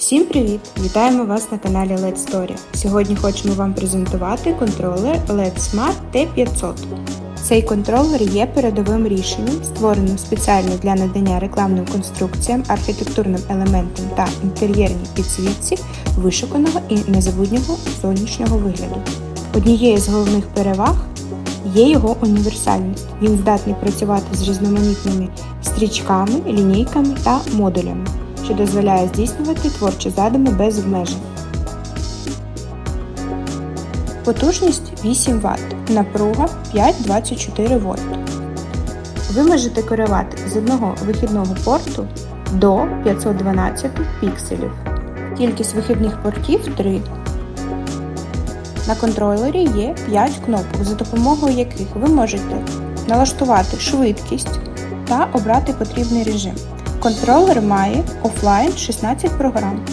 Всім привіт! Вітаємо вас на каналі LED Story. Сьогодні хочемо вам презентувати контролер LED Smart T500. Цей контролер є передовим рішенням, створеним спеціально для надання рекламним конструкціям, архітектурним елементам та інтер'єрній підсвітці вишуканого і незабутнього зовнішнього вигляду. Однією з головних переваг є його універсальність. Він здатний працювати з різноманітними стрічками, лінійками та модулями, що дозволяє здійснювати творчі задуми без обмежень. Потужність 8 Вт, напруга 5-24 В. Ви можете керувати з одного вихідного порту до 512 пікселів. Кількість вихідних портів 3. На контролері є 5 кнопок, за допомогою яких ви можете налаштувати швидкість та обрати потрібний режим. Контролер має офлайн 16 програм.